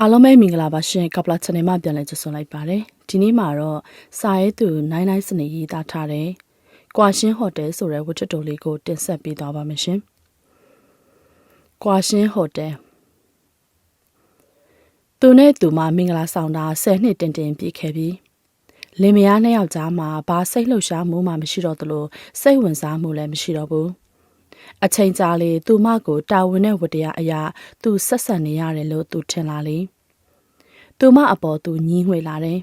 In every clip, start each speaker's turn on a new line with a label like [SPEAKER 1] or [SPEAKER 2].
[SPEAKER 1] အားလုံးပဲမင်္ဂလာပါရှင်ကပလာ channel မှာပြန်လည်ကြိုဆိုလိုက်ပါတယ်ဒီနေ့မှာတော့စာရေးသူနိုင်နိုင်စနေရေးသားထားတဲ့ကွာရှင်းဟိုတယ်ဆိုတဲ့ဝတ္ထုတိုလေးကိုတင်ဆက်ပေးသွားပါမယ်ရှင်ကွာရှင်းဟိုတယ်သူနဲ့သူမမင်္ဂလာဆောင်တာ10နှစ်တင်တင်ပြည့်ခဲ့ပြီလင်မယားနှစ်ယောက်ကြားမှာဘာစိတ်လှုပ်ရှားမှုမှမရှိတော့သလိုစိတ်ဝင်စားမှုလည်းမရှိတော့ဘူး အချိန်ကြာလေသူမကိုတာဝန်နဲ့ဝတ္တရားအရာသူဆက်ဆက်နေရတယ်လို့သူထင်လာလေသူမအပေါ်သူညှင်းငွေလာတယ်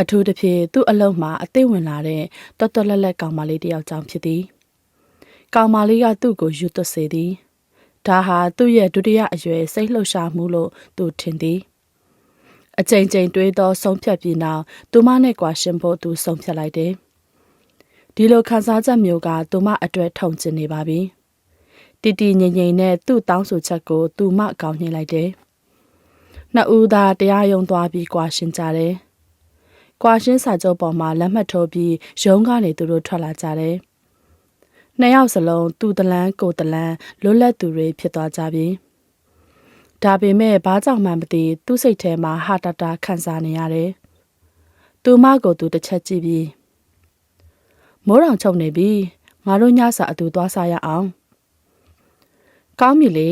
[SPEAKER 1] အထူးသဖြင့်သူ့အလုံးမှာအသိဝင်လာတဲ့တော်တော်လက်လက်ကောင်မလေးတယောက်ကြောင့်ဖြစ်သည်ကောင်မလေးကသူ့ကိုယူသွစေသည်ဒါဟာသူ့ရဲ့ဒုတိယအရွယ်စိတ်လှုပ်ရှားမှုလို့သူထင်သည်အချိန်ချင်းတွေးသောဆုံးဖြတ်ပြီးနောက်သူမနဲ့ကွာရှင်ဖို့သူဆုံးဖြတ်လိုက်တယ် ဒီလိုခံစားချက်မျိုးကသူမအတွက်ထုံကျင်နေပါပြီတီတီငိမ့်ငိမ့်နဲ့သူ့တောင်းဆိုချက်ကိုသူမကောင်းနှင်းလိုက်တယ်နှစ်ဦးသာတရားရုံသွားပြီးကွာရှင်းကြတယ်ကွာရှင်းစာချုပ်ပေါ်မှာလက်မှတ်ထိုးပြီးရုံးကနေသူတို့ထွက်လာကြတယ်နှစ်ယောက်စလုံးသူတလန်းကိုတလန်းလွတ်လပ်သူတွေဖြစ်သွားကြပြီဒါပေမဲ့ဘာကြောင့်မှမသိသူ့စိတ်ထဲမှာဟာတာတာခံစားနေရတယ်သူမကိုသူတစ်ချက်ကြည့်ပြီး မိုးတောင်ချုပ်နေပြီငါတို့ညစာအတူသွားစားရအောင်ကောင်းပြီလေ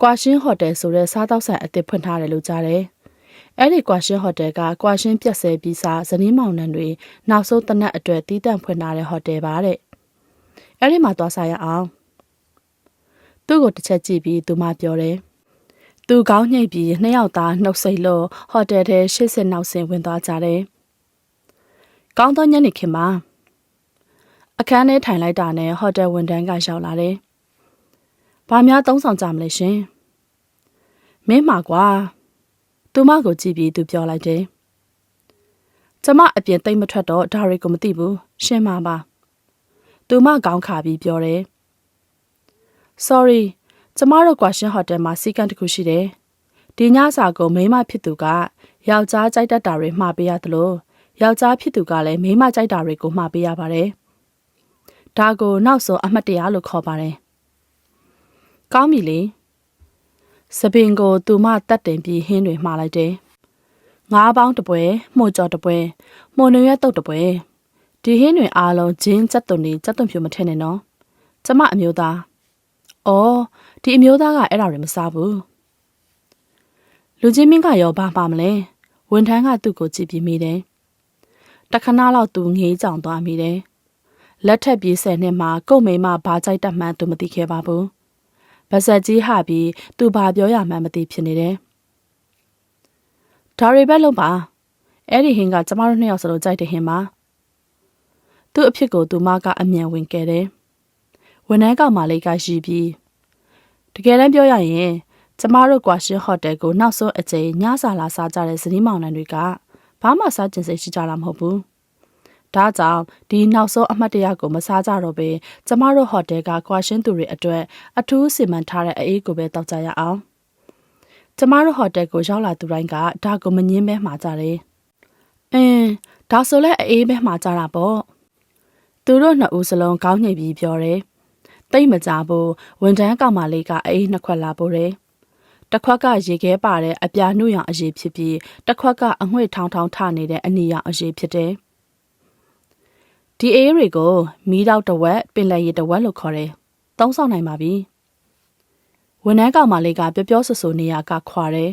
[SPEAKER 1] ကွာရှင်းဟိုတယ်ဆိုတဲ့စားတောက်ဆိုင်အသစ်ဖွင့်ထားတယ်လို့ကြားတယ်အဲ့ဒီကွာရှင်းဟိုတယ်ကကွာရှင်းပြက်ဆဲပြီးစားဇနီးမောင်နှံတွေနောက်ဆုံးတနက်အတွက်တီးတန့်ဖွင့်ထားတဲ့ဟိုတယ်ပါတဲ့အဲ့ဒီမှာသွားစားရအောင်သူ့ကိုတစ်ချက်ကြည့်ပြီးသူမပြောတယ်သူကောင်းညိတ်ပြီးနှစ်ယောက်သားနှုတ်ဆက်လို့ဟိုတယ်ထဲရှစ်ဆစ်နောက်ဆင်ဝင်သွားကြတယ်ကောင်းသောညနေခင်းမှာ အခန်းထဲထိုင်လိုက်တာနဲ့ဟိုတယ်ဝန်ထမ်းကရောက်လာတယ်။ဘာများသုံးဆောင်ကြမလဲရှင်။မင်းမှာကွာ။သူမကိုကြည့်ပြီးသူပြောလိုက်တယ်။ကျမအပြင်တိတ်မထွက်တော့ဒါတွေကိုမသိဘူး။ရှင်းပါပါ။သူမကောင်းခါပြီးပြောတယ်။ Sorry ကျမတို့ကွာရှင်ဟိုတယ်မှာစီကံတစ်ခုရှိတယ်။ဒီညစာကိုမိမဖြစ်သူကယောက်ျားကြိုက်တတ်တာတွေမှားပေးရသလိုယောက်ျားဖြစ်သူကလည်းမိမကြိုက်တာတွေကိုမှားပေးရပါတယ်။ ဒါကိုနောက်ဆုံးအမှတ်တရလို့ခေါ်ပါတယ်။ကောင်းပြီလေ။စပင်ကိုသူမတတ်တင်ပြီးဟင်းတွေမှားလိုက်တယ်။ငါးပေါင်းတပွဲမှုကြော်တပွဲမှုန်ရွက်တုတ်တပွဲဒီဟင်းတွေအားလုံးဂျင်းစက်သွန်နေစက်သွန်ဖြူမထည့်နဲ့နော်။ကျမအမျိုးသား။အော်ဒီအမျိုးသားကအဲ့ဒါတွေမစားဘူး။လူချင်းမင်းကရောဘာမှမလဲ။ဝန်ထမ်းကသူ့ကိုကြည့်ပြီးမိတယ်။တခဏလောက်သူငေးကြောင်သွားမိတယ်။ လက်ထက်ပြေးဆယ်နှစ်မှာကုတ်မိမဘာကြိုက်တတ်မှန်းသူမသိခဲ့ပါဘူး။ဗဇက်ကြီးဟပြီးသူဘာပြောရမှန်းမသိဖြစ်နေတယ်။ဒါရီဘက်လုံးပါအဲ့ဒီဟင်းကကျမတို့နှစ်ယောက်စလုံးကြိုက်တဲ့ဟင်းပါ။သူ့အဖြစ်ကိုသူမကအမြန်ဝင်ခဲ့တယ်။ဝန်ထမ်းကောင်မလေးကရှိပြီးတကယ်တမ်းပြောရရင်ကျမတို့ကွာရှင်းဟိုတယ်ကိုနောက်ဆုံးအကြိမ်ညစာလာစားကြတဲ့ဇနီးမောင်နှံတွေကဘာမှစားကျင်စိတ်ရှိကြတာမဟုတ်ဘူး။ ဒါကြောင့်ဒီနောက်ဆုံးအမှတ်တရကိုမစားကြတော့ဘဲကျမတို့ဟိုတယ်ကကွာရှင်းသူတွေအတွက်အထူးစီမံထားတဲ့အအေးကိုပဲတောက်ကြရအောင်ကျမတို့ဟိုတယ်ကိုရောက်လာသူတိုင်းကဒါကိုမငင်းမဲမှာကြတယ်အင်းဒါဆိုလဲအေးမဲမှာကြတာပေါ့သူတို့နှစ်ဦးစလုံးကောင်းညိပြီးပြောတယ်တိတ်မကြဘူးဝန်ထမ်းကောင်မလေးကအေးနှစ်ခွက်လာပို့တယ်တစ်ခွက်ကရေခဲပါတဲ့အပြာနှုတ်ရောင်အရေးဖြစ်ပြီးတစ်ခွက်ကအငွေ့ထောင်းထောင်းထနေတဲ့အနီရောင်အရေးဖြစ်တယ်။ ဒီအေးတွေကိုမီးတောက်တဝက်ပင်လယ်ရေတဝက်လို့ခေါ်တယ်။သုံးဆောင်နိုင်ပါပြီ။ဝန်ထမ်းကောင်မလေးကပြောပြောဆဆနေရကခွာတယ်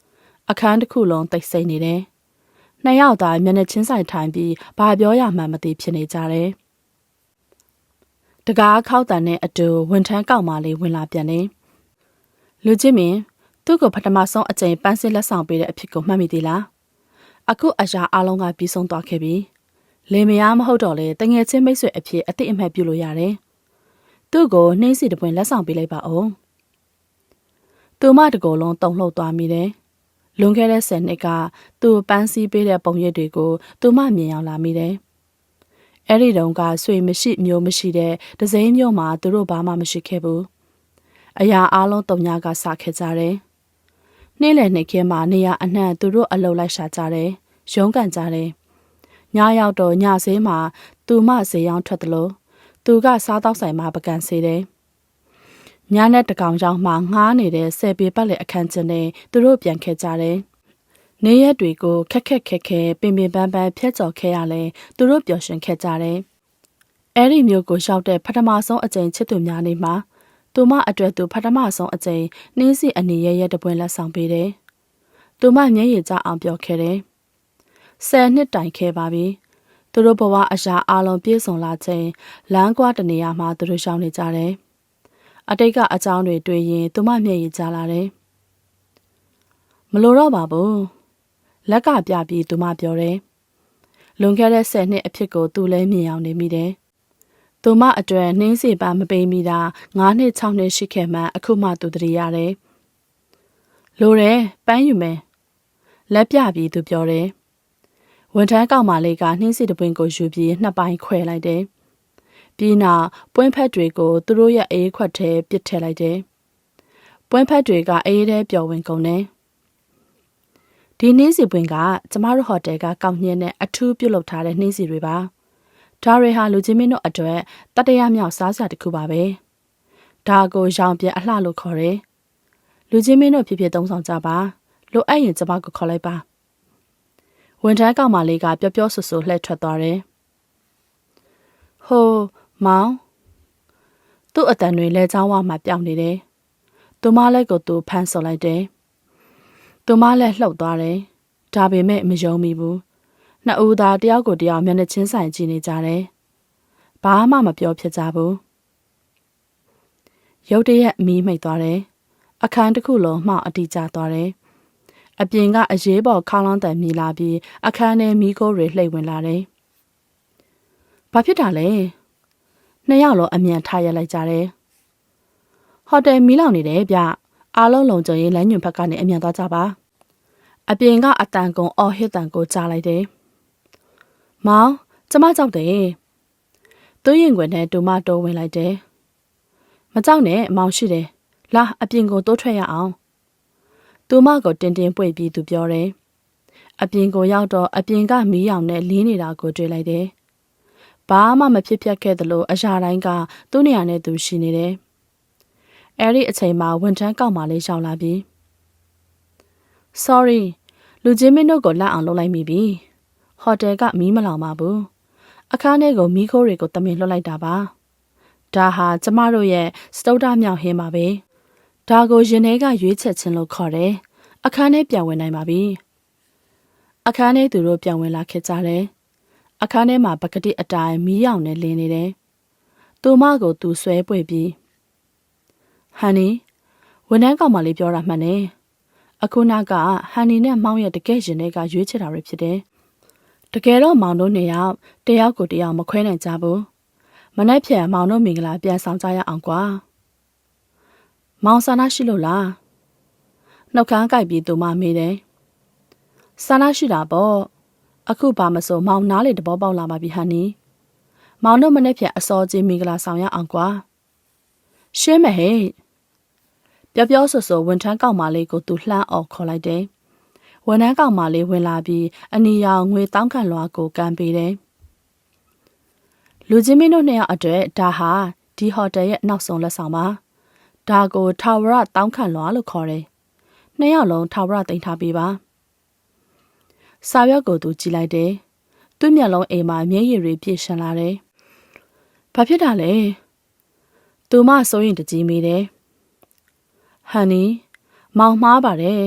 [SPEAKER 1] ။အခန်းတစ်ခုလုံးတိတ်ဆိတ်နေတယ်။နှစ်ယောက်သားမျက်နှာချင်းဆိုင်ထိုင်ပြီးဘာပြောရမှန်းမသိဖြစ်နေကြတယ်။တကားခောက်တန်တဲ့အတူဝန်ထမ်းကောင်မလေးဝင်လာပြန်တယ်။လူချင်းမင်းသူ့ကိုပထမဆုံးအကြိမ်ပန်းစစ်လက်ဆောင်ပေးတဲ့အဖြစ်ကိုမှတ်မိသေးလား။အခုအရာအလုံးကပြီးဆုံးသွားခဲ့ပြီ။ လင်မယားမဟုတ်တော့လေတငယ်ချင်းမိတ်ဆွေအဖြစ်အသိအမှတ်ပြုလို့ရတယ်။သူ့ကိုနှင်းစီတပွင့်လက်ဆောင်ပေးလိုက်ပါဦး။သူမတကောလုံးတုံလှုပ်သွားမိတယ်။လွန်ခဲ့တဲ့ဆယ်နှစ်ကသူ့ပန်းစည်းပေးတဲ့ပုံရိပ်တွေကိုသူမမြင်အောင်လာမိတယ်။အဲ့ဒီတုန်းကဆွေမရှိမျိုးမရှိတဲ့ဒဇိမ်းမျိုးမှာသူတို့ဘာမှမရှိခဲ့ဘူး။အရာအလုံးတုံညာကစခဲ့ကြတယ်။နေ့လည်နေ့ခင်းမှာနေရအနှံ့သူတို့အလုလိုက်ရှာကြတယ်။ရုံးကန်ကြတယ် ညရောက်တော့ညဆေးမှာသူမဈေးရောင်းထွက်တယ်လို့သူကစားတော့ဆိုင်မှာပကံစေတယ်ညနဲ့တကောင်ကြောင်မှငှားနေတဲ့ဆယ်ပေပတ်လက်အခန်းကျင်းနဲ့သူတို့ပြန်ခဲ့ကြတယ်။နေရက်တွေကိုခက်ခက်ခက်ခဲပင်ပင်ပန်းပန်းဖျက်ချော်ခဲ့ရလဲသူတို့ပျော်ရွှင်ခဲ့ကြတယ်။အဲ့ဒီမျိုးကိုရောက်တဲ့ပထမဆုံးအကြိမ်ချစ်သူများနေမှာသူမအတွက်သူပထမဆုံးအကြိမ်နှင်းစီအနေရရဲ့တပွင့်လက်ဆောင်ပေးတယ်။သူမမျက်ရည်ကျအောင်ပြောခဲ့တယ်။ ဆယ်နှစ်တိုင်ခဲ့ပါပြီ။သူတို့ဘဝအရာအလုံးပြည့်စုံလာချိန်လမ်းကွာတနေရာမှာသူတို့ရှောင်နေကြတယ်။အတိတ်ကအကြောင်းတွေတွေ့ရင်သူမမျက်ရည်ကျလာတယ်။မလိုတော့ပါဘူး။လက်ကပြပြီးသူမပြောတယ်။လွန်ခဲ့တဲ့10နှစ်အဖြစ်ကိုသူလည်းမြင်အောင်နေမိတယ်။သူမအတွက်နှင်းစီပမပိမိတာ9နှစ်6နှစ်ရှိခဲ့မှအခုမှသူတည်ရတယ်။လိုတယ်ပန်းယူမယ်။လက်ပြပြီးသူပြောတယ်။ ဝန်ထမ်းကောင်မလေးကနှင်းစီတပွင့်ကိုယူပြီးနှစ်ပိုင်းခွဲလိုက်တယ်။ပြီးနောက်ပွင့်ဖက်တွေကိုသူတို့ရဲ့အေးခွက်ထဲပစ်ထည့်လိုက်တယ်။ပွင့်ဖက်တွေကအေးထဲပျော်ဝင်ကုန်တယ်။ဒီနှင်းစီပွင့်ကကျမတို့ဟိုတယ်ကကောက်ညင်းနဲ့အထူးပြုတ်လုပ်ထားတဲ့နှင်းစီတွေပါ။ဒါတွေဟာလူချင်းမင်းတို့အတွက်တတရမြောက်စားစရာတစ်ခုပါပဲ။ဒါကိုရောင်ပြအလှလို့ခေါ်တယ်။လူချင်းမင်းတို့ဖြစ်ဖြစ်သုံးဆောင်ကြပါ။လိုအပ်ရင်ကျမကိုခေါ်လိုက်ပါ။ ဝန်ထမ်းကောင်မလေးကပျော့ပျော့ဆူဆူလှည့်ထွက်သွားတယ်။ဟိုမောင်သူ့အတန်တွေလဲချောင်းဝမှာပြောင်းနေတယ်။သူမလက်ကိုသူဖမ်းဆုပ်လိုက်တယ်။သူမလက်လှုပ်သွားတယ်။ဒါပေမဲ့မယုံမိဘူး။နှစ်ဦးသားတယောက်ကိုတယောက်မျက်နှာချင်းဆိုင်ကြည့်နေကြတယ်။ဘာမှမပြောဖြစ်ကြဘူး။ရုတ်တရက်မီးမိတ်သွားတယ်။အခန်းတစ်ခုလုံးမှောက်အတိကျသွားတယ်။ အပြင်ကအရေးပေါ်ခေါင်းလောင်းတန်မြည်လာပြီးအခန်းထဲမီးခိုးတွေလှိမ့်ဝင်လာတယ်။ဘာဖြစ်တာလဲ။နှစ်ယောက်လုံးအမြန်ထားရလိုက်ကြတယ်။ဟိုတယ်မီးလောင်နေတယ်ဗျ။အားလုံးလုံးကြရင်လမ်းညွန်ဘက်ကနေအမြန်သွားကြပါ။အပြင်ကအတန်ကုံအော်ဟစ်တန်ကိုကြားလိုက်တယ်။မောင်ကျမကြောက်တယ်။သူ့ရင်ခွင်ထဲတူမတိုးဝင်လိုက်တယ်။မကြောက်နဲ့မောင်ရှိတယ်။လာအပြင်ကိုတိုးထွက်ရအောင်။ သူမကိုတင်းတင်းပွေပြီးသူပြောတယ်။အပြင်ကိုရောက်တော့အပြင်ကမီးရောင်နဲ့လင်းနေတာကိုတွေ့လိုက်တယ်။ဘာမှမဖြစ်ဖြတ်ခဲ့သလိုအရာတိုင်းကသူ့နေရာနဲ့သူရှိနေတယ်။အဲ့ဒီအချိန်မှာဝန်ထမ်းကောက်မှလေးရောက်လာပြီ။ Sorry လူချင်းမင်းတို့ကိုလက်အောင်လုပ်လိုက်မိပြီ။ဟိုတယ်ကမီးမလောင်ပါဘူး။အခန်းထဲကိုမီးခိုးတွေကိုတမင်လွှတ်လိုက်တာပါ။ဒါဟာကျမတို့ရဲ့စတုဒ္ဓမြောက်ဟင်းပါပဲ။ ဒါကိုရင်ထဲကရွေးချက်ခြင်းလို့ခေါ်တယ်။အခန်းထဲပြန်ဝင်နိုင်ပါပြီ။အခန်းထဲသူတို့ပြန်ဝင်လာခဲ့ကြတယ်။အခန်းထဲမှာပကတိအတိုင်းမီးရောင်နဲ့လင်းနေတယ်။သူမကိုသူဆွဲပွေပြီးဟန်နီဝန်ထမ်းကောင်မလေးပြောတာမှန်တယ်။အခုနောက်ကဟန်နီနဲ့မောင်ရဲ့တကယ်ရင်တွေကရွေးချယ်တာတွေဖြစ်တယ်။တကယ်တော့မောင်တို့နှစ်ယောက်တယောက်ကိုတယောက်မခွဲနိုင်ကြဘူး။မနေ့ဖြန်မောင်တို့မင်္ဂလာပြန်ဆောင်ကြရအောင်ကွာ။ မောင်ဆန္ဒရှိလို့လား။နှုတ်ခမ်းကြိုက်ပြီးသူမမေးတယ်။ဆန္ဒရှိတာပေါ့။အခုဘာမဆိုမောင်နားလေတဘောပေါက်လာပါပြီဟန်နီ။မောင်တို့မနေ့ဖြန်အစောကြီးမင်္ဂလာဆောင်ရအောင်ကွာ။ရှင်းမဟဲ့။ပြောပြောဆိုဆိုဝန်ထမ်းကောက်မလေးကိုသူလှမ်းအော်ခေါ်လိုက်တယ်။ဝန်ထမ်းကောက်မလေးဝင်လာပြီးအနီရောင်ငွေတောင်းခံလွှာကိုကမ်းပေးတယ်။လူချင်းမင်းတို့နှစ်ယောက်အတွက်ဒါဟာဒီဟိုတယ်ရဲ့နောက်ဆုံးလက်ဆောင်ပါ။ ဒါကိုထာဝရတောင်းခံလွှာလို့ခေါ်တယ်။နှစ်ယောက်လုံးထာဝရတင်ထားပေးပါ။စာရွက်ကိုသူကြည့်လိုက်တယ်။သူ့မျက်လုံးအိမ်မှာမျက်ရည်တွေပြည့်ရှင်းလာတယ်။ဘာဖြစ်တာလဲ။သူမစိုးရင်တကြီးမိတယ်။ဟန်နီမောင်မှားပါတယ်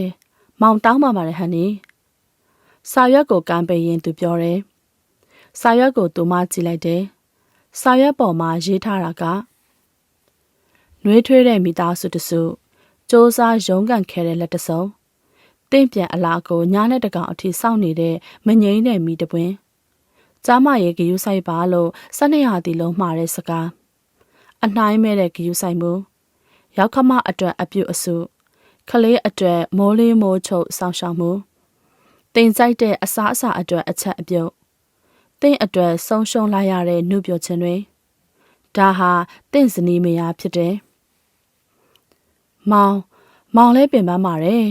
[SPEAKER 1] မောင်တောင်းပါပါတယ်ဟန်နီစာရွက်ကိုကမ်းပေးရင်သူပြောတယ်စာရွက်ကိုသူမကြည့်လိုက်တယ်စာရွက်ပေါ်မှာရေးထားတာက နှွေးထွေးတဲ့မိသားစုတစုစ조사ရုံးကန်ခဲ့တဲ့လက်တစုံတင့်ပြန်အလားကိုညားနဲ့တကောင်အထိစောင့်နေတဲ့မငိမ့်တဲ့မိတပွင်းကြားမရဲ့ဂယုဆိုင်ပါလို့စနေဟာတီလုံးမှားတဲ့စကားအနှိုင်းမဲ့တဲ့ဂယုဆိုင်မှုရောက်ခမအတွက်အပြုတ်အစုခလေးအတွက်မိုးလေးမိုးချုပ်စောင့်ရှောက်မှုတင်ကြိုက်တဲ့အစားအစာအတွက်အချက်အပြုတ်တင့်အတွက်ဆုံးရှုံးလာရတဲ့နှုတ်ပြခြင်းတွေဒါဟာတင့်စနီးမယားဖြစ်တယ် မောင်မောင်လဲပင်ပန်းပါတယ်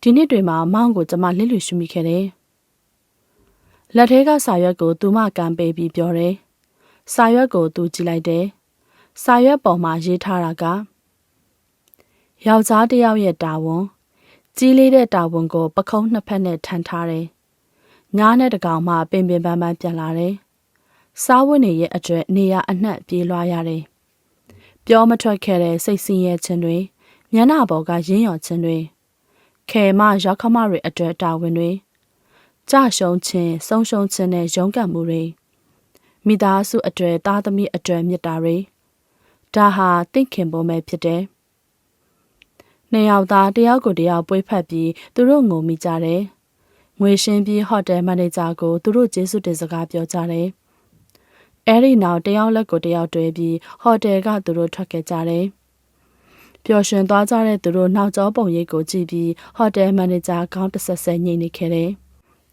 [SPEAKER 1] ဒီနှစ်တွေမှာမောင်ကိုကျမလစ်လူရှုမိခဲ့တယ်လက်ထဲကစာရွက်ကိုသူမကန်ပေးပြီးပြောတယ်စာရွက်ကိုသူကြည့်လိုက်တယ်စာရွက်ပေါ်မှာရေးထားတာကယောက်ျားတစ်ယောက်ရဲ့တာဝန်ကြီးလေးတဲ့တာဝန်ကိုပခုံးနှစ်ဖက်နဲ့ထမ်းထားတယ်။ညားနဲ့တကောင်မှပင်ပင်ပန်းပန်းပြန်လာတယ်။စားဝတ်နေရဲ့အတွက်နေရအနှံ့ပြေးလွှားရတယ်။ပြောမထွက်ခဲ့တဲ့စိတ်ဆင်းရဲခြင်းတွေ မျက်နှာပေါ်ကရင်းရော်ခြင်းတွေခဲမရောက်ခမတွေအတွက်တာဝန်တွေကြရှုံးခြင်းဆုံးရှုံးခြင်းနဲ့ရုန်းကန်မှုတွေမိသားစုအတွေ့သားသမီးအတွေ့မြတ်တာတွေဒါဟာတင့်ခင်ပုံပဲဖြစ်တယ်။နှစ်ယောက်သားတယောက်ကိုတယောက်ပွေးဖက်ပြီးသူတို့ငုံမိကြတယ်။ငွေရှင်းပြီးဟိုတယ်မန်နေဂျာကိုသူတို့ကျေးဇူးတင်စကားပြောကြတယ်။အဲဒီနောက်တယောက်လက်ကိုတယောက်တွဲပြီးဟိုတယ်ကသူတို့ထွက်ခဲ့ကြတယ်။ ပျော်ရွှင်သွားကြတဲ့သူတို့နောက်ကျောပုံရိပ်ကိုကြည့်ပြီးဟိုတယ်မန်နေဂျာကောင်းတဆက်ဆက်ညှိနေခဲ့တယ်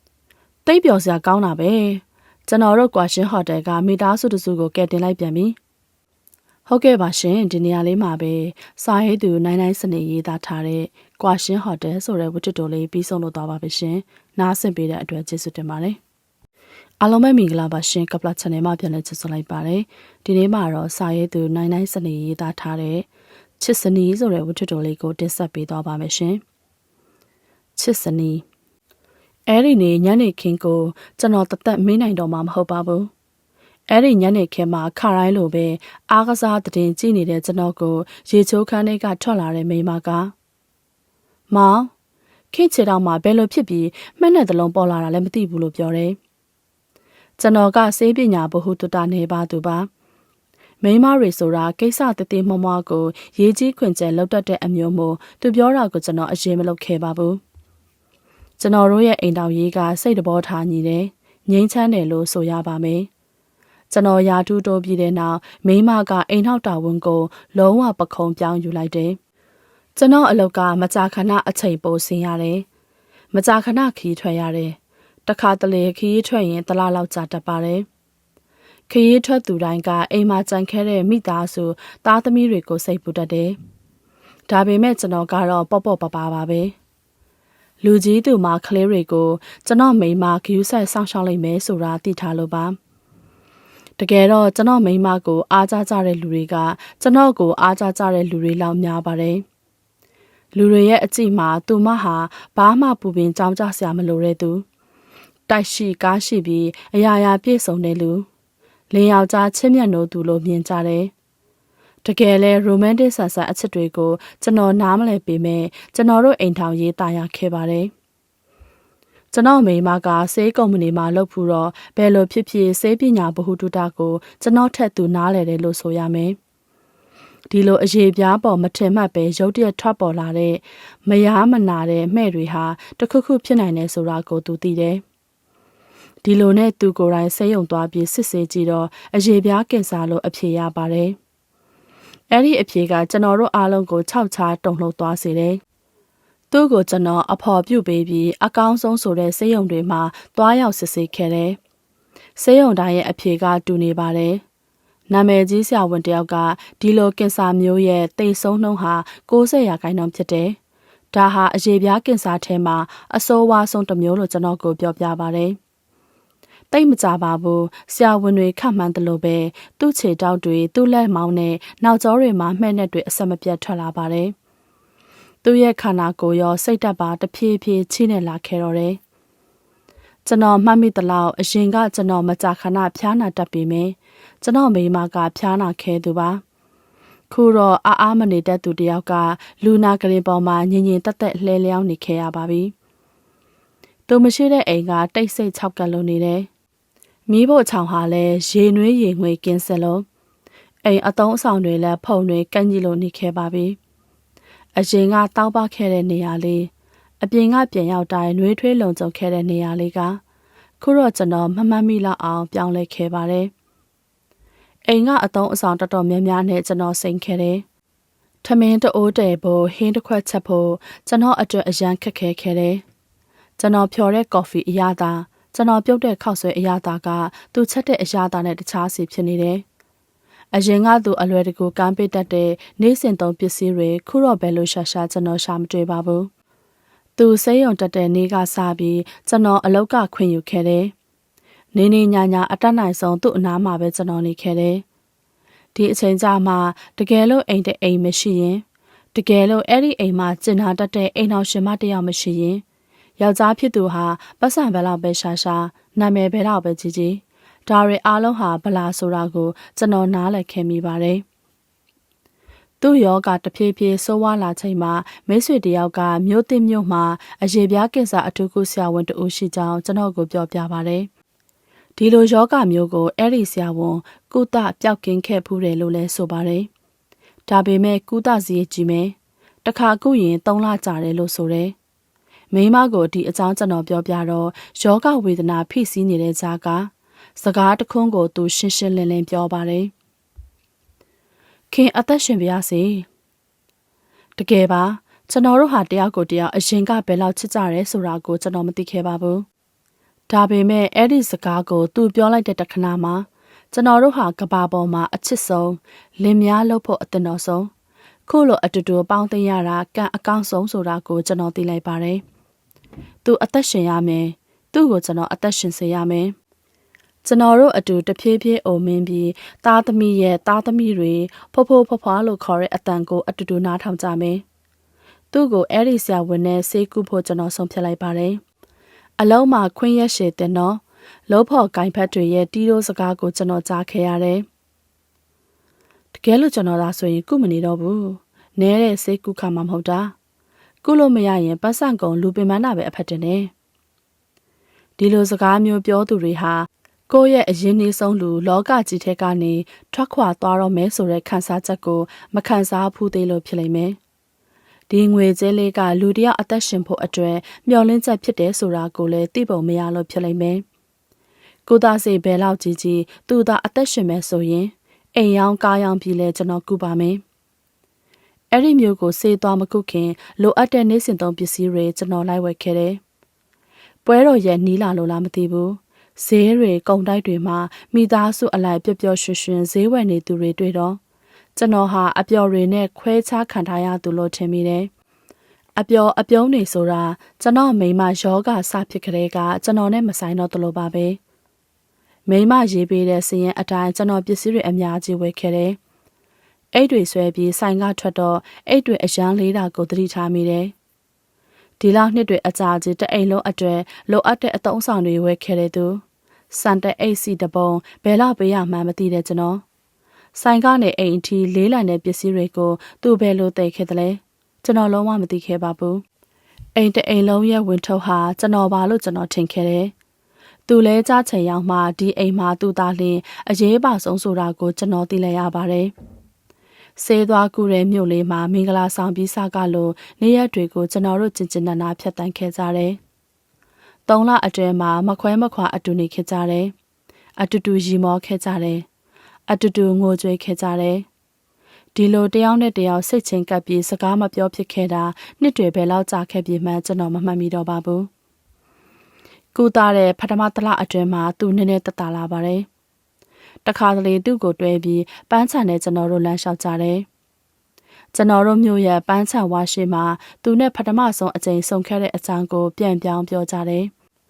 [SPEAKER 1] ။တိတ်ပျော်စရာကောင်းတာပဲ။ကျွန်တော်တို့ကွာရှင်းဟိုတယ်ကမိသားစုတစုကိုကယ်တင်လိုက်ပြန်ပြီ။ဟုတ်ကဲ့ပါရှင်ဒီနေရာလေးမှာပဲစာရေးသူနိုင်နိုင်စနေရေးသားထားတဲ့ကွာရှင်းဟိုတယ်ဆိုတဲ့ဝတ္ထုတော်လေးပြီးဆုံးလို့သွားပါပြီရှင်နားဆင်ပေးတဲ့အတွက်ကျေးဇူးတင်ပါတယ်အားလုံးပဲမင်္ဂလာပါရှင်ကပလာ channel မှာပြန်လည်ကြိုဆိုလိုက်ပါတယ်ဒီနေ့မှာတော့စာရေးသူနိုင်နိုင်စနေရေးသားထားတဲ့ ချစ်စနီးဆိုတဲ့ဝတ္ထုတော်လေးကိုတင်ဆက်ပေးသွားပါမယ်ရှင်ချစ်စနီးအဲ့ဒီနေ့ညနေခင်းကိုကျွန်တော်တသက်မင်းနိုင်တော့မှမဟုတ်ပါဘူးအဲ့ဒီညနေခင်းမှာခရိုင်းလိုပဲအားကစားတည်ကြည့်နေတဲ့ကျွန်တော်ကိုရေချိုးခန်းထဲကထွက်လာတဲ့မိန်းမကမောင်ခိချေတော့မှဘယ်လိုဖြစ်ပြီးမှတ်နဲ့တလုံးပေါ်လာတာလည်းမသိဘူးလို့ပြောတယ်ကျွန်တော်ကစေးပညာဘ ഹു တုတနေပါသူပါ မိန်းမတွေဆိုတာကိစ္စတည်တည်မွမွားကိုရေးကြီးခွင်ကျဲလောက်တတ်တဲ့အမျိုးမို့သူပြောတာကိုကျွန်တော်အရင်မလုပ်ခဲ့ပါဘူးကျွန်တော်တို့ရဲ့အိမ်တော်ရေးကစိတ်တဘောထားညီတယ်ငိမ့်ချမ်းတယ်လို့ဆိုရပါမယ်။ကျွန်တော်ရာထူးတိုးပြီးတဲ့နောက်မိမကအိမ်နောက်တာဝန်ကို လုံးဝပခုံပြောင်းယူလိုက်တယ်။ကျွန်တော်အလုပ်ကမကြာခဏအချိန်ပိုဆင်းရတယ်။မကြာခဏခီးထွက်ရတယ်။တခါတလေခီးထွက်ရင်တလားလောက်ကြာတတ်ပါတယ်။ ခရီးထွက်သူတိုင်းကအိမ်မှာကြံခဲတဲ့မိသားစုသားသမီးတွေကိုစိတ်ပူတတ်တယ်။ဒါပေမဲ့ကျွန်တော်ကတော့ပေါ့ပေါ့ပါပါပါပဲ။လူကြီးသူမှကလေးတွေကိုကျွန်တော်မိန်းမဂယူးဆက်စောင့်ရှောက်လိုက်မယ်ဆိုတာသိထားလို့ပါ။တကယ်တော့ကျွန်တော်မိန်းမကိုအားကြကြတဲ့လူတွေကကျွန်တော်ကိုအားကြကြတဲ့လူတွေလောက်များပါတယ်လူတွေရဲ့အကြည့်မှာသူမဟာဘာမှပူပင်ကြောင်းကြဆရာမလိုတဲ့သူတိုက်ရှိကားရှိပြီးအရာရာပြည့်စုံတဲ့လူ လင်းယောက်ျားချစ်မြတ်နိုးသူလို့မြင်ကြတယ်တကယ်လဲ romantic ဆန်ဆန်အချက်တွေကိုကျွန်တော်နားမလည်ပေမဲ့ကျွန်တော်တို့အိမ်ထောင်ရေးတာယာခဲ့ပါတယ်ကျွန်တော်မိမကဆေးကုမ္ပဏီမှာလုပ်ဖူးတော့ဘယ်လိုဖြစ်ဖြစ်ဆေးပညာဗဟုသုတကိုကျွန်တော်ထက်သူနားလည်တယ်လို့ဆိုရမယ်။ဒီလိုအရေးပြားပေါ်မထင်မှတ်ပဲရုတ်တရက်ထွက်ပေါ်လာတဲ့မယားမနာတဲ့မှဲ့တွေဟာတခုခုဖြစ်နိုင်တယ်ဆိုတာကိုသူသိတယ်။ ဒီလိုနဲ့သူကိုယ်တိုင်ဆေးရုံသွားပြီးစစ်ဆေးကြည့်တော့အရေးပြားကင်ဆာလို့အဖြေရပါတယ်။အဲ့ဒီအဖြေကကျွန်တော်တို့အားလုံးကိုခြောက်ခြားတုန်လှုပ်သွားစေတယ်သူ့ကိုကျွန်တော်အဖော်ပြုတ်ပေးပြီးအကောင်းဆုံးဆိုတဲ့ဆေးရုံတွေမှာသွားရောက်စစ်ဆေးခဲ့တယ်။ဆေးရုံတိုင်းရဲ့အဖြေကတူနေပါတယ်။နာမည်ကြီးဆရာဝန်တယောက်ကဒီလိုကင်ဆာမျိုးရဲ့တိတ်ဆုံးနှုန်းဟာ90ရာခိုင်နှုန်းဖြစ်တယ်။ဒါဟာအရေးပြားကင်ဆာထဲမှာအဆိုးဝါးဆုံးတစ်မျိုးလို့ကျွန်တော်ကိုပြောပြပါတယ်။ တိတ်မကြပါဘူးဆရာဝန်တွေခန့်မှန်းတယ်လို့ပဲသူ့ခြေတောက်တွေသူ့လက်မောင်းနဲ့နောက်ကျောတွေမှာမှဲ့နဲ့တွေအဆက်မပြတ်ထွက်လာပါတယ်။သူ့ရဲ့ခန္ဓာကိုယ်ရောစိတ်ဓာတ်ပါတဖြည်းဖြည်းချိနေလာခဲ့တော့တယ်။ကျွန်တော်မှတ်မိသလောက်အရင်ကကျွန်တော်မကြာခဏဖျားနာတတ်ပေမယ့်ကျွန်တော်မိမကဖျားနာခဲသူပါ။ခုတော့အားအားမနေတတ်သူတယောက်ကလူနာကလေးပေါ်မှာညင်ညင်တက်တက်လှဲလျောင်းနေခဲ့ရပါပြီ။သူမရှိတဲ့အိမ်ကတိတ်ဆိတ်ခြောက်ကလုံးနေတယ်။ မိဖို့ချောင်ဟာလည်းရေနွေးရေငွေကင်းစလုံးအိမ်အတုံးအဆောင်တွေလည်းဖုံတွေကန့်ကြီးလိုနေခဲ့ပါပြီ။အရင်ကတောက်ပခဲ့တဲ့နေရာလေးအပြင်ကပြန်ရောက်တိုင်းနှွေးထွေးလုံခြုံခဲ့တဲ့နေရာလေးကခုတော့ကျွန်တော်မမှတ်မိလောက်အောင်ပြောင်းလဲခဲ့ပါတယ်။အိမ်ကအတုံးအဆောင်တော်တော်များများနဲ့ကျွန်တော်စိန်ခဲ့တယ်။ထမင်းတအိုးတဲဖို့ဟင်းတစ်ခွက်ချက်ဖို့ကျွန်တော်အတွက်အရန်ခက်ခဲခဲ့တယ်။ကျွန်တော်ဖြော်တဲ့ကော်ဖီအရသာ ကျွန်တော်ပြုတ်တဲ့ခောက်ဆွဲအရသာကသူချက်တဲ့အရသာနဲ့တခြားစီဖြစ်နေတယ်။အရင်ကသူအလွယ်တကူကမ်းပေးတတ်တဲ့နေစဉ်သုံးပစ္စည်းတွေခုတော့ဘယ်လိုရှာရှာကျွန်တော်ရှာမတွေ့ပါဘူး။သူစိတ်ယုံတက်တဲ့နေ့ကစပြီးကျွန်တော်အလောက်ကခွင့်ယူခဲ့တယ်။နေနေညာညာအတက်နိုင်ဆုံးသူ့အနားမှာပဲကျွန်တော်နေခဲ့တယ်။ဒီအချိန်ကြာမှတကယ်လို့အိမ်တဲ့အိမ်မရှိရင်တကယ်လို့အဲ့ဒီအိမ်မှာကျင်နာတတ်တဲ့အိမ်တော်ရှင်မတစ်ယောက်မရှိရင် ယောက်ျားဖြစ်သူဟာပတ်စံဘယ်လောက်ပဲရှာရှာနာမည်ဘယ်လောက်ပဲကြီးကြီးဒါတွေအားလုံးဟာဗလာဆိုတာကိုကျွန်တော်နားလည်ခဲ့မိပါတယ်သူ့ယောဂတဖြည်းဖြည်းဆိုးဝါးလာချိန်မှာမိတ်ဆွေတယောက်ကမြို့သစ်မြို့မှာအရေပြားကင်ဆာအထူးကုဆရာဝန်တဦးရှိကြောင်းကျွန်တော်ကိုပြောပြပါတယ်။ဒီလိုယောဂမျိုးကိုအဲ့ဒီဆရာဝန်ကုသပျောက်ကင်းခဲ့ဖူးတယ်လို့လည်းဆိုပါတယ်။ဒါပေမဲ့ကုသစည်းကြီးမယ်။တခါကုရင်၃လကြာတယ်လို့ဆိုတယ်။ မိမကိုဒီအကြောင်းကျွန်တော်ပြောပြတော့ယောဂဝေဒနာဖိစီးနေတဲ့ကြားကစကားတခွန်းကိုသူရှင်းရှင်းလင်းလင်းပြောပါတယ်။ခင်အသက်ရှင်ပါရစေတကယ်ပါကျွန်တော်တို့ဟာတယောက်ကိုတယောက်အရင်ကဘယ်လောက်ချစ်ကြရဲဆိုတာကိုကျွန်တော်မသိခဲ့ပါဘူးဒါပေမဲ့အဲ့ဒီစကားကိုသူပြောလိုက်တဲ့တခဏမှာကျွန်တော်တို့ဟာကဘာပေါ်မှာအချစ်ဆုံးလင်များလို့ဖို့အတင်တော်ဆုံးခုလိုအတူတူပေါင်းသိရတာကံအကောင်းဆုံးဆိုတာကိုကျွန်တော်သိလိုက်ပါတယ် သူအသက်ရှင်ရမယ်သူ့ကိုကျွန်တော်အသက်ရှင်စေရမယ်ကျွန်တော်တို့အတူတဖြည်းဖြည်းအိုမင်းပြီးသားသမီးရဲ့သားသမီးတွေဖိုးဖိုးဖွားဖွားလို့ခေါ်တဲ့အတန်ကိုအတူတူနားထောင်ကြမယ်။သူ့ကိုအဲ့ဒီဆရာဝန်နဲ့ဆေးကုဖို့ကျွန်တော်ဆုံးဖြတ်လိုက်ပါတယ်။အလုံးမှာခွင့်ရက်ရှည်တဲ့နော်။လုံးဖော်ကိုင်ဖက်တွေရဲ့တီးတိုးစကားကိုကျွန်တော်ကြားခဲ့ရတယ်။တကယ်လို့ကျွန်တော်သာဆိုရင်ကုမနေတော့ဘူး။နဲတဲ့ဆေးကုခါမှမဟုတ်တာ။ ကုလို့မရရင်ပတ်စံကုန်လူပင်မနာပဲအဖက်တင်နေ။ဒီလိုစကားမျိုးပြောသူတွေဟာကိုယ့်ရဲ့အရင်နှီးဆုံးလူလောကကြီးထဲကနေထွက်ခွာသွားတော့မယ်ဆိုတဲ့ခံစားချက်ကိုမခံစားဘူးသေးလို့ဖြစ်လိမ့်မယ်။ဒီငွေကြေးလေးကလူတယောက်အသက်ရှင်ဖို့အတွက်မျှော်လင့်ချက်ဖြစ်တယ်ဆိုတာကိုလည်းသိပုံမရလို့ဖြစ်လိမ့်မယ်။ကိုသားစိတ်ဘယ်လောက်ကြီးကြီးသူသာအသက်ရှင်မယ်ဆိုရင်အိမ်ရောင်းကားရောင်းပြီးလဲကျွန်တော်ကူပါမယ်။ အဲ့ဒီမျိုးကိုစေးသွားမကုခင်လိုအပ်တဲ့နေစဉ်သုံးပစ္စည်းတွေကျွန်တော်လိုက်ဝယ်ခဲ့တယ်။ပွဲတော်ရဲ့နီးလာလို့လားမသိဘူး။ဈေးတွေကုန်တိုက်တွေမှာမိသားစုအလိုက်ပျော့ပျော့ရွှင်ရွှင်ဈေးဝယ်နေသူတွေတွေ့တော့ကျွန်တော်ဟာအပျော်တွေနဲ့ခွဲခြားခံထားရသူလို့ထင်မိတယ်။အပျော်အပြုံးနေဆိုတာကျွန်တော်မိမယောဂစဖြစ်ကလေးကကျွန်တော်နဲ့မဆိုင်တော့တလို့ပါပဲ။မိမရေးပေးတဲ့စည်ရင်အတိုင်းကျွန်တော်ပစ္စည်းတွေအများကြီးဝယ်ခဲ့တယ်။ အိတ်တွေဆွဲပြီးဆိုင်ကထွက်တော့အိတ်တွေအရန်လေးတာကိုသတိထားမိတယ်။ဒီလောက်နှစ်တွေအကြာကြီးတအိမ်လုံးအတွေ့လိုအပ်တဲ့အသုံးဆောင်တွေဝယ်ခဲ့တဲ့သူ။စံတက်အိတ်စီတပုံဘယ်လောက်ပေးရမှန်းမသိတဲ့ကျွန်တော်ဆိုင်ကနေအိမ်အထိလေးလံတဲ့ပစ္စည်းတွေကိုသူ့ဘယ်လိုသိခဲ့သလဲကျွန်တော်လုံးဝမသိခဲ့ပါဘူးအိမ်တအိမ်လုံးရဲ့ဝင်ထုတ်ဟာကျွန်တော်ပါလို့ကျွန်တော်ထင်ခဲ့တယ်သူလဲကြားချင်ရောက်မှဒီအိမ်မှာသူ့သားလင်းအရေးပါဆုံးဆိုတာကိုကျွန်တော်သိလိုက်ရပါတယ် ဆေးသွားကူတဲ့မြို့လေးမှာမင်္ဂလာဆောင်ပြီးစကလို့နေရက်တွေကိုကျွန်တော်တို့ကျင်ကျင်နာနာဖြတ်တန်းခဲ့ကြတယ်။သုံးလအတွင်းမှာမခွဲမခွာအတူနေခဲ့ကြတယ်။အတူတူရီမောခဲ့ကြတယ်။အတူတူငိုကြွေးခဲ့ကြတယ်။ဒီလိုတယောက်နဲ့တယောက်စိတ်ချင်းကပ်ပြီးစကားမပြောဖြစ်ခဲ့တာနှစ်တွေပဲလောက်ကြာခဲ့ပြီမှကျွန်တော်မမှတ်မိတော့ပါဘူး။ကူတာတဲ့ပထမတလအတွင်းမှာသူနည်းနည်းတက်တာလာပါတယ်။ တခါတလေသူ့ကိုတွဲပြီးပန်းချန်နဲ့ကျွန်တော်တို့လမ်းလျှောက်ကြတယ်။ကျွန်တော်တို့မြို့ရဲ့ပန်းချံဝါရှိမှာသူနဲ့ပထမဆုံးအကြိမ်ဆုံခဲ့တဲ့အကြောင်းကိုပြန်ပြောင်းပြောကြတယ်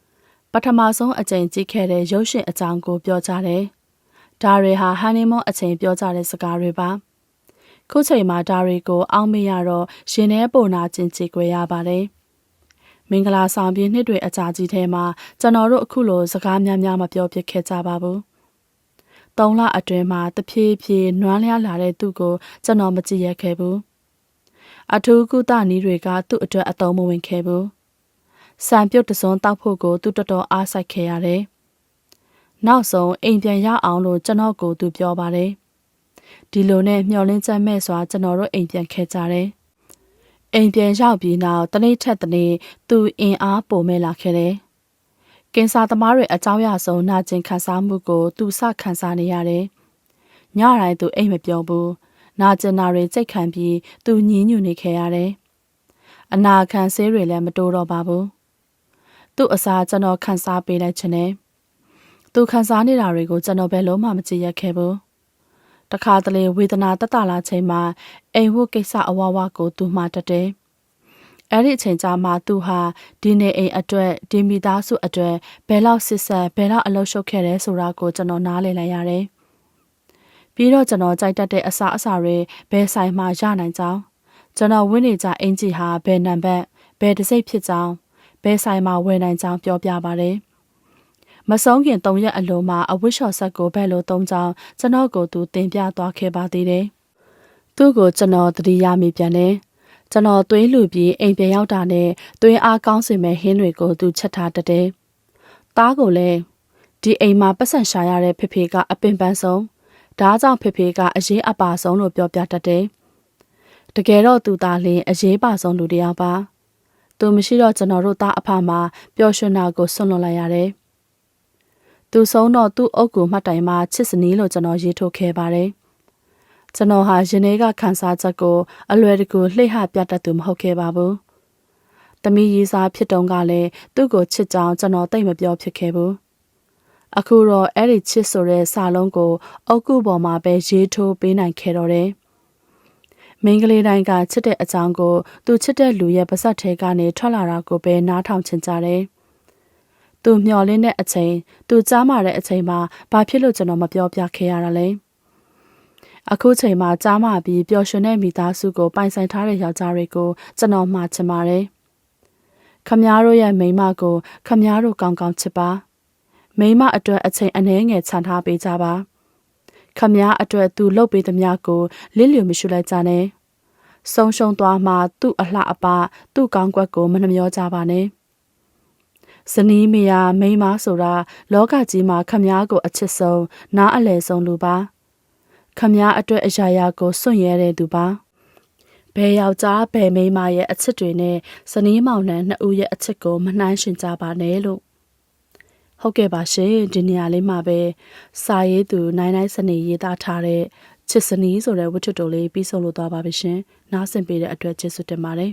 [SPEAKER 1] ။ပထမဆုံးအကြိမ်ကြည့်ခဲ့တဲ့ရုပ်ရှင်အကြောင်းကိုပြောကြတယ်။ဒါတွေဟာဟန်နီမွန်အချိန်ပြောကြတဲ့စကားတွေပါ။ခုချိန်မှာဒါတွေကိုအောက်မေ့ရတော့ရှင်ထဲပုံနာချင်းကြေကွယ်ရပါတယ်။မင်္ဂလာဆောင်ပြည့်နှစ်တွေအကြာကြီးထဲမှာကျွန်တော်တို့အခုလိုစကားများများမပြောဖြစ်ခဲ့ကြပါဘူး။ သုံးလအတွင်းမှာတဖြည်းဖြည်းနွမ်းလျားလာတဲ့သူကိုကျွန်တော်မကြည့်ရခဲ့ဘူး။အထူးကုသနည်းတွေကသူ့အတွက်အသုံးမဝင်ခဲ့ဘူး။စံပြုတ်တစုံတောက်ဖို့ကိုသူတော်တော်အားစိုက်ခဲ့ရတယ်။နောက်ဆုံးအိမ်ပြန်ရအောင်လို့ကျွန်တော်ကိုသူပြောပါတယ်။ဒီလိုနဲ့မျောလင်းချက်မဲ့စွာကျွန်တော်တို့အိမ်ပြန်ခဲ့ကြတယ်။အိမ်ပြန်ရောက်ပြီးနောက်တနေ့ထက်တနေ့သူအင်အားပိုမဲ့လာခဲ့တယ်။ ကင်ဆာသမားတွေအကြောင်းအရာဆုံးနာကျင်ခံစားမှုကို သူစခံစားနေရတယ်။ညတိုင်းသူအိမ်မပြောဘူး။နာကျင်နာတွေစိတ်ခံပြီးသူညင်းညူနေခဲ့ရတယ်။အနာခံဆေးတွေလည်းမတိုးတော့ပါဘူး။သူ့အစားကျွန်တော်ခန်းစားပေးလိုက်ခြင်းနဲ့သူခန်းစားနေတာတွေကိုကျွန်တော်ဘယ်လုံးမှမကြည့်ရခဲ့ဘူးတခါတလေဝေဒနာတက်တာလာချိန်မှာအိမ်ဝတ်ကိစ္စအဝဝကိုသူမှတတယ် အဲ့ဒီအချိန်ကြာမှသူဟာဒီနေအိမ်အတွက်ဒီမိသားစုအတွက်ဘယ်လောက်စစ်ဆက်ဘယ်လောက်အလုပ်ရှုပ်ခဲ့တယ်ဆိုတာကိုကျွန်တော်နားလည်လိုက်ရတယ်ပြီးတော့ကျွန်တော်ကြိုက်တတ်တဲ့အစာအစာတွေဘယ်ဆိုင်မှရနိုင်ကြောင်းကျွန်တော်ဝင်းနေကြအင်ဂျီဟာဘယ်နံပါတ်ဘယ်တစ်စိတ်ဖြစ်ကြောင်းဘယ်ဆိုင်မှာဝယ်နိုင်ကြောင်းပြောပြပါတယ်မဆုံးခင်၃ရက်အလိုမှာအဝတ်လျှော်ဆက်ကိုဘယ်လိုသုံးကြောင်းကျွန်တော်ကိုသူတင်ပြသွားခဲ့ပါသေးတယ်သူ့ကိုကျွန်တော်သတိရမိပြန်တယ် ကျွန်တော်သွေးလူပြီးအိမ်ပြန်ရောက်တာနဲ့သွေးအားကောင်းစေမဲ့ဟင်းတွေကိုသူချက်ထားတတ်တယ်။သားကိုလည်းဒီအိမ်မှာပတ်စံရှာရတဲ့ဖေဖေကအပင်ပန်းဆုံးဒါကြောင့်ဖေဖေကအရေးအပါဆုံးလို့ပြောပြတတ်တယ်။တကယ်တော့သူသားလင်းအရေးပါဆုံးလူတစ်ယောက်ပါ။သူမရှိတော့ကျွန်တော်တို့သားအဖမှာပျော်ရွှင်တာကိုဆွန့်လွတ်လိုက်ရတယ်။သူဆုံးတော့သူ့အုပ်ကိုမှတ်တိုင်မှာချစ်စနီးလို့ကျွန်တော်ရေးထုတ်ခဲ့ပါတယ်။ ကျွန်တော်ဟာရင်ထဲကခန်းစားချက်ကိုအလွယ်တကူလှိဟပြတတ်သူမဟုတ်ခဲ့ပါဘူး။တမီးရေးစားဖြစ်တုန်းကလည်းသူ့ကိုချစ်ကြောင်ကျွန်တော်တိတ်မပြောဖြစ်ခဲ့ဘူး။အခုတော့အဲ့ဒီချစ်ဆိုတဲ့စာလုံးကို အုတ်ကုပေါ်မှာပဲရေးထိုးပေးနိုင်ခဲ့တော့တယ်။မိန်းကလေးတိုင်းကချစ်တဲ့အကြောင်းကိုသူချစ်တဲ့လူရဲ့ပါဇက်ထဲကနေထွက်လာတာကိုပဲနားထောင်ချင်ကြတယ်။သူမျော်လင့်တဲ့အချိန်သူကြားမာတဲ့အချိန်မှာဘာဖြစ်လို့ကျွန်တော်မပြောပြခဲ့ရတာလဲ။ အခုချိန်မှာကြားမာပြီးပျော်ရွှင်တဲ့မိသားစုကိုပိုင်ဆိုင်ထားတဲ့ယောက်ျားတွေကိုကျွန်တော်မှာချင်ပါတယ်။ခမည်းတော်ရဲ့မိန်းမကိုခမည်းတော်ကောင်းကောင်းချစ်ပါ။မိန်းမအတွက်အချိန်အနည်းငယ်ခြံထားပေးကြပါ။ခမည်းအတွက်သူလှုပ်ပေးသမျှကိုလစ်လျူမရှုလိုက်ကြနဲ့။ဆုံးရှုံးသွားမှသူ့အလှအပသူ့ကောင်းကွက်ကိုမနှမျောကြပါနဲ့။ဇနီးမယားမိန်းမဆိုတာလောကကြီးမှာခမည်းကိုအချစ်ဆုံးနားအလယ်ဆုံးလူပါ ခမည်းအတွက်အရာရာကိုစွန့်ရဲတဲ့သူပါဘယ်ယောက်ျားဘယ်မိန်းမရဲ့အချစ်တွေနဲ့ဇနီးမောင်နှံနှစ်ဦးရဲ့အချစ်ကိုမနှိုင်းယှဉ်ကြပါနဲ့လို့ဟုတ်ကဲ့ပါရှင်ဒီနေရာလေးမှာပဲစာရေးသူနိုင်နိုင်စနေရေးသားထားတဲ့ချစ်စနီးဆိုတဲ့ဝတ္ထုတိုလေးပြီးဆုံးလို့သွားပါပြီရှင်နားဆင်ပေးတဲ့အတွက်ကျေးဇူးတင်ပါတယ်